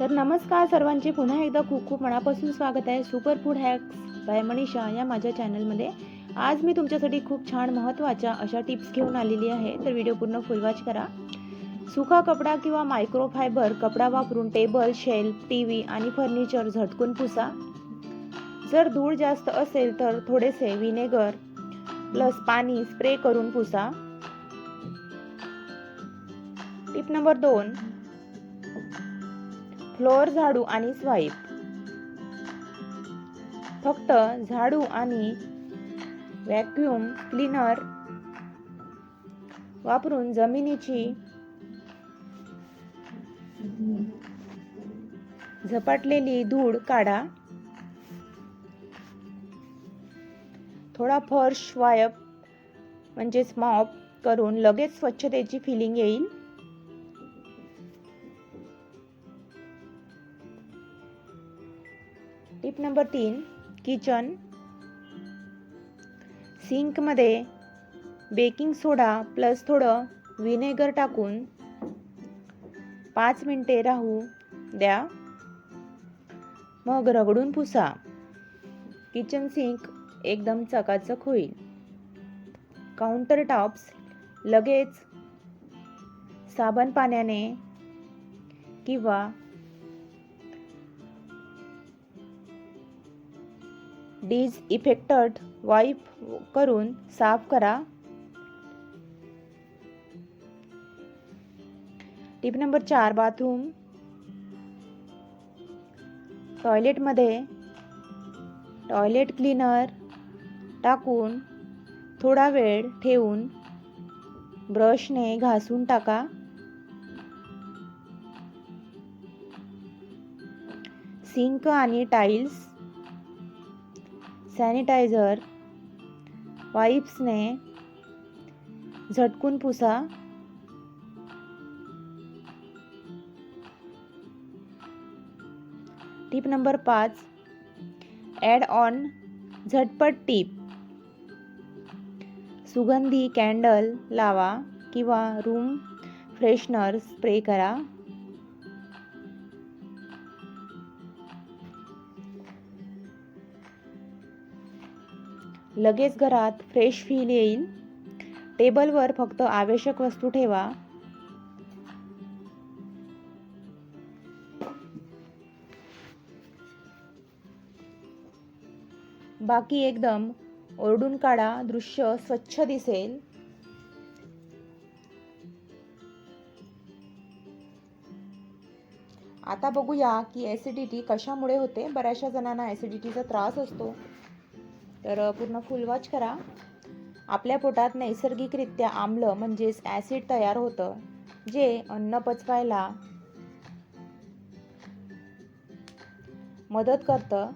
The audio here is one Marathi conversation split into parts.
तर नमस्कार सर्वांचे. पुन्हा एकदा खूप खूप मनापासून स्वागत आहे. Super food hacks by Manisha या माझ्या चॅनलमध्ये आज मी तुमच्यासाठी खूप छान महत्त्वाच्या अशा टिप्स घेऊन आलेली आहे. तर व्हिडिओ पूर्ण फुलवाच करा. सुका कपडा किंवा मायक्रोफायबर कपडा वापरून टेबल शेल्फ टी व्ही आणि फर्निचर झटकून पुसा. जर धूळ जास्त असेल तर थोडेसे विनेगर प्लस पाणी स्प्रे करून पुसा. टिप नंबर दोन. फ्लोअर झाडू आणि स्वाईप. फक्त झाडू आणि व्हॅक्यूम क्लीनर वापरून जमिनीची झपाटलेली धूळ काढा. थोडा फर्श वायप म्हणजेच मॉप करून लगेच स्वच्छतेची फिलिंग येईल. टिप नंबर तीन किचन सिंकमध्ये बेकिंग सोडा प्लस थोडं व्हिनेगर टाकून पाच मिनटे राहू द्या. मग रगडून पुसा. किचन सिंक एकदम चकाचक होईल. काउंटर टॉप्स लगेच साबण पाण्याने किंवा डीज इफेक्टेड वाईप करून साफ करा. टिप नंबर चार बाथरूम. टॉयलेटमध्ये टॉयलेट क्लीनर टाकून थोडा वेळ ठेवून ब्रशने घासून टाका. सिंक आणि टाईल्स सॅनिटायझर वाईप्सने झटकून पुसा. टीप नंबर पाच ॲड ऑन झटपट टीप सुगंधी कॅन्डल लावा किंवा रूम फ्रेशनर स्प्रे करा. लगेच घरात फ्रेश फील येईल. टेबलवर फक्त आवश्यक वस्तू ठेवा. बाकी एकदम ओरडून काढा दृश्य स्वच्छ दिसेल. आता बघूया की ॲसिडिटी कशामुळे होते? बऱ्याचशा जणांना ॲसिडिटीचा त्रास असतो. तर पूर्ण फुल वॉच करा. आपल्या पोटात नैसर्गिकरित्या आम्ल म्हणजेच ॲसिड तयार होतं जे अन्न पचवायला मदत करतं.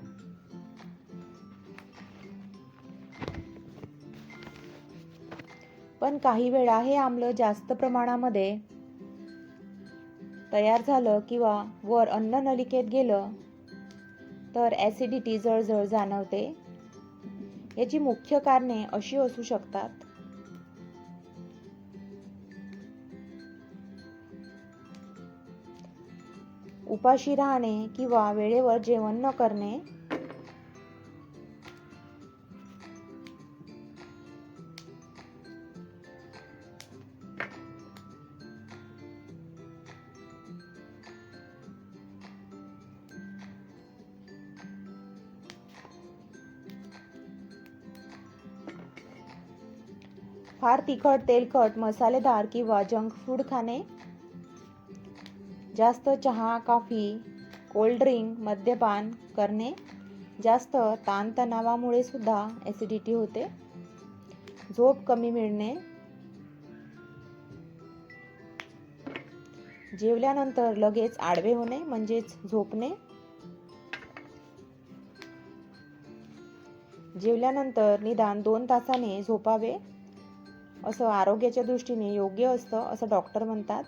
पण काही वेळा हे आम्ल जास्त प्रमाणामध्ये तयार झालं किंवा वर अन्न नलिकेत गेलं तर ॲसिडिटी जळजळ जाणवते. याची मुख्य कारणे अशी असू शकतात. उपाशी राहणे किंवा वेळेवर जेवण न करणे. फार तिखट तेलकट मसालेदार किंवा जंक फूड खाणे. जास्त चहा कॉफी कोल्ड ड्रिंक मद्यपान करणे. जास्त ताणतणावामुळे सुद्धा ॲसिडिटी होते. झोप कमी मिळणे. जेवल्यानंतर लगेच आडवे होणे म्हणजेच झोपणे. जेवल्यानंतर निदान दोन तासाने झोपावे. असं आरोग्याच्या दृष्टीने योग्य असतं असं डॉक्टर म्हणतात.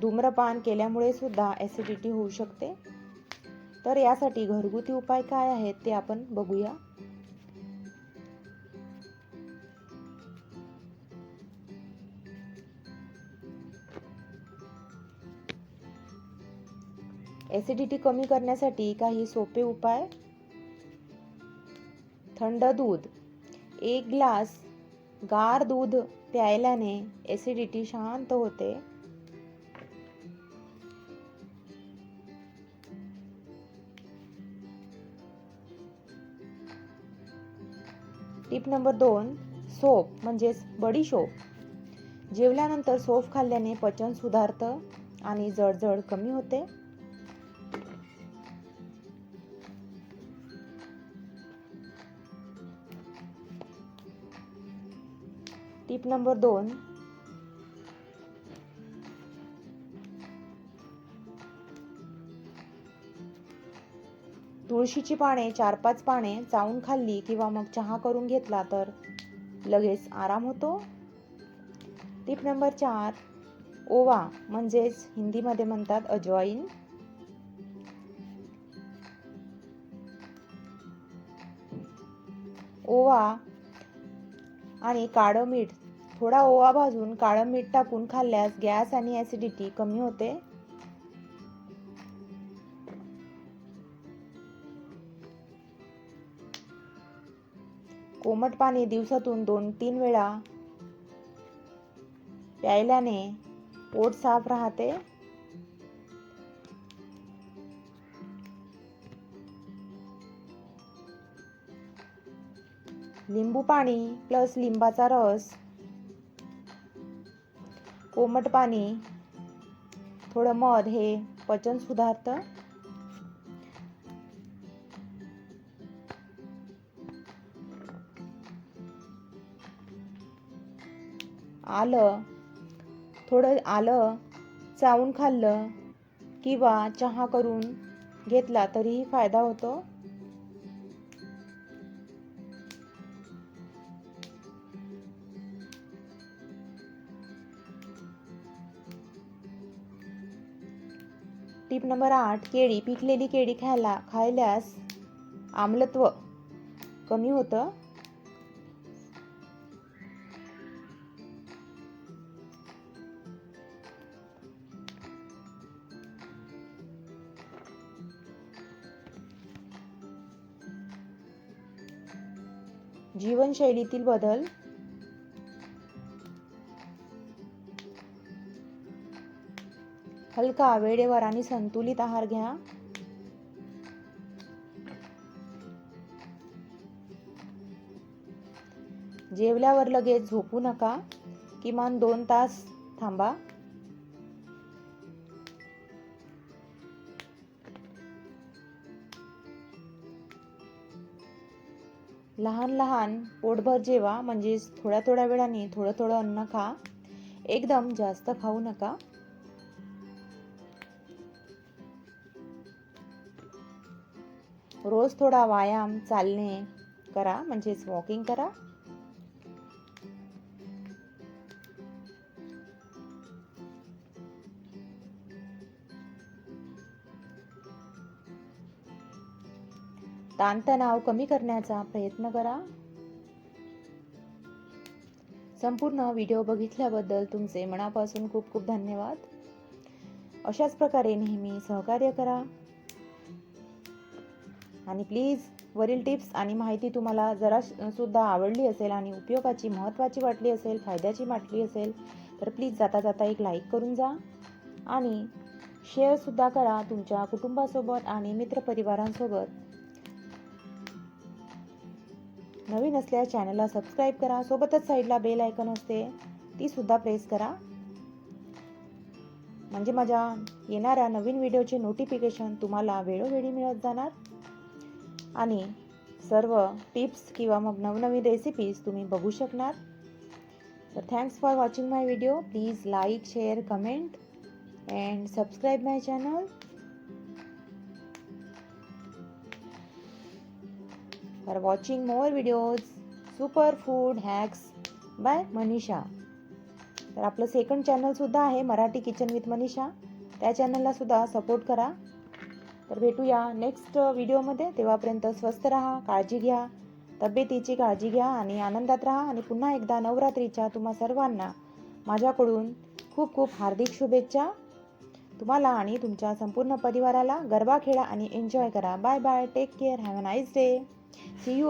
धूम्रपान केल्यामुळे सुद्धा ॲसिडिटी होऊ शकते. तर यासाठी घरगुती उपाय काय आहेत ते आपण बघूया. ॲसिडिटी कमी करण्यासाठी काही सोपे उपाय. थंड दूध. एक ग्लास गार दूध प्यायल्याने ॲसिडिटी शांत होते. टिप नंबर दोन सोप म्हणजेच बडीशोप जेवल्यानंतर सोप खाल्ल्याने पचन सुधारतं आणि जळजळ कमी होते. टिप नंबर दोन. तुळशीची पाने चार पाच पाने चावून खाल्ली किंवा मग चहा करून घेतला तर लगेच आराम होतो. टिप नंबर चार ओवा म्हणजेच हिंदीमध्ये म्हणतात अजवाईन. ओवा आणि काळं मीठ थोडा ओवा भाजून काळं मीठ टाकून खाल्ल्यास गॅस आणि ॲसिडिटी कमी होते. कोमट पाणी दिवसातून दोन तीन वेळा प्यायल्याने पोट साफ राहते. लिंबू पाणी प्लस लिंबाचा रस कोमट पाणी थोडं मध हे पचन सुधारतं. आलं थोडं आलं चावून खाल्लं किंवा चहा करून घेतला तरीही फायदा होतो. टीप नंबर आठ केळी पिकलेली केळी खायला खायल्यास आम्लत्व कमी होतं. जीवनशैलीतील बदल हलका वेळेवर आणि संतुलित आहार घ्या. जेवल्यावर लगेच झोपू नका. किमान दोन तास थांबा. लहान लहान पोटभर जेवा म्हणजेच थोड्या थोड्या वेळाने थोडं थोडं अन्न खा. एकदम जास्त खाऊ नका. रोज थोडा व्यायाम चालणे करा म्हणजेच वॉकिंग करा. ताणतणाव कमी करण्याचा प्रयत्न करा. संपूर्ण व्हिडिओ बघितल्याबद्दल तुमचे मनापासून खूप खूप धन्यवाद. अशाच प्रकारे नेहमी सहकार्य करा. आणि प्लीज वरील टिप्स आणि माहिती तुम्हाला जरा सुद्धा आवडली असेल आणि उपयोगाची महत्त्वाची वाटली असेल फायद्याची वाटली असेल तर प्लीज जाता जाता एक लाईक करून जा. आणि शेअरसुद्धा करा तुमच्या कुटुंबासोबत आणि मित्रपरिवारांसोबत. नवीन असल्यास चॅनलला सबस्क्राईब करा. सोबतच साईडला बेल आयकन असते ती सुद्धा प्रेस करा. म्हणजे माझ्या येणाऱ्या नवीन व्हिडिओचे नोटिफिकेशन तुम्हाला वेळोवेळी मिळत जाणार. आणि सर्व टिप्स किंवा मग नवनवीन रेसिपीज तुम्ही बघू शकणार. तर thanks for watching my video please like share comment and subscribe my channel for watching more videos super food hacks by Manisha तर आपलं सेकंड चॅनलसुद्धा आहे मराठी किचन विथ मनीषा त्या चॅनलला सुद्धा सपोर्ट करा. तर भेटूया नेक्स्ट व्हिडिओमध्ये तेव्हापर्यंत स्वस्त राहा काळजी घ्या तब्येतीची काळजी घ्या आणि आनंदात राहा. आणि पुन्हा एकदा नवरात्रीच्या तुम्हा सर्वांना माझ्याकडून खूप खूप हार्दिक शुभेच्छा. तुम्हाला आणि तुमच्या संपूर्ण परिवाराला गरबा खेळा आणि एन्जॉय करा. Bye bye take care have a nice day see you